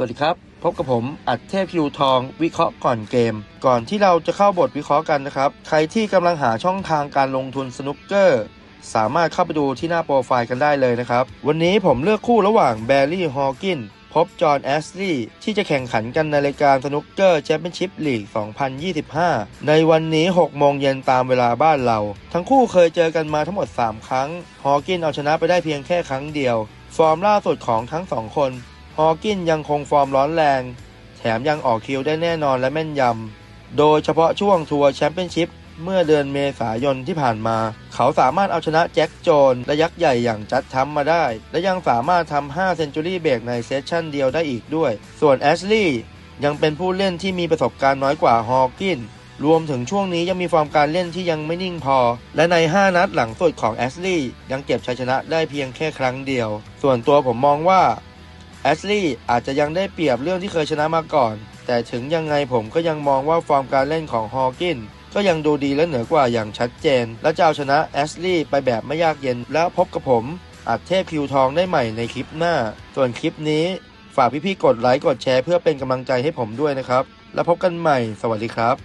สวัสดีครับ พบกับผมอัดเทพคิวทองวิเคราะห์ก่อนเกม ก่อนที่เราจะเข้าบทวิเคราะห์กันนะครับ ใครที่กำลังหาช่องทางการลงทุนสนุกเกอร์ สามารถเข้าไปดูที่หน้าโปรไฟล์กันได้เลยนะครับ วันนี้ผมเลือกคู่ระหว่างแบร์รี่ฮอ w กินพบจอห์นแอสลีย์ที่จะแข่งขันกันในรายการสนุกเกอร์แชมเปี้ยนชิพลีก 2025 ในวันนี้ 6 โมงเย็นตามเวลาบ้านเรา ทั้งคู่เคยเจอกันมาทั้งหมด 3 ครั้ง ฮอ w กินเอาชนะไปได้เพียงแค่ครั้งเดียว ฟอร์มล่าสุดของทั้งสองคน ฮอกินยังคงฟอร์มร้อนแรง แถมยังออกคิวได้แน่นอนและแม่นยำ โดยเฉพาะช่วงทัวร์แชมเปี้ยนชิพเมื่อเดือนเมษายนที่ผ่านมา เขาสามารถเอาชนะแจ็คโจนและยักษ์ใหญ่อย่างจัดทัมมาได้ และยังสามารถทำ5เซนจูรี่เบรกในเซสชั่นเดียวได้อีกด้วย ส่วนแอชลีย์ยังเป็นผู้เล่นที่มีประสบการณ์น้อยกว่าฮอกินรวมถึงช่วงนี้ยังมีฟอร์มการเล่นที่ยังไม่นิ่งพอ และใน 5 นัดหลังสุดของแอชลีย์ยังเก็บชัยชนะได้เพียงแค่ครั้งเดียว ส่วนตัวผมมองว่า อชลีย์อาจจะยังได้เปรียบเรื่องที่เคยชนะมาก่อน แต่ถึงยังไงผมก็ยังมองว่าฟอร์มการเล่นของฮอ w กินก็ยังดูดีและเหนือกว่าอย่างชัดเจน และจะเอาชนะแอชลีย์ไปแบบไม่ยากเย็น แล้วพบกับผม อัดเทพคิวทองได้ใหม่ในคลิปหน้า ส่วนคลิปนี้ ฝากพี่ๆกดไลค์กดแชร์เพื่อเป็นกำลังใจให้ผมด้วยนะครับ แล้วพบกันใหม่ สวัสดีครับ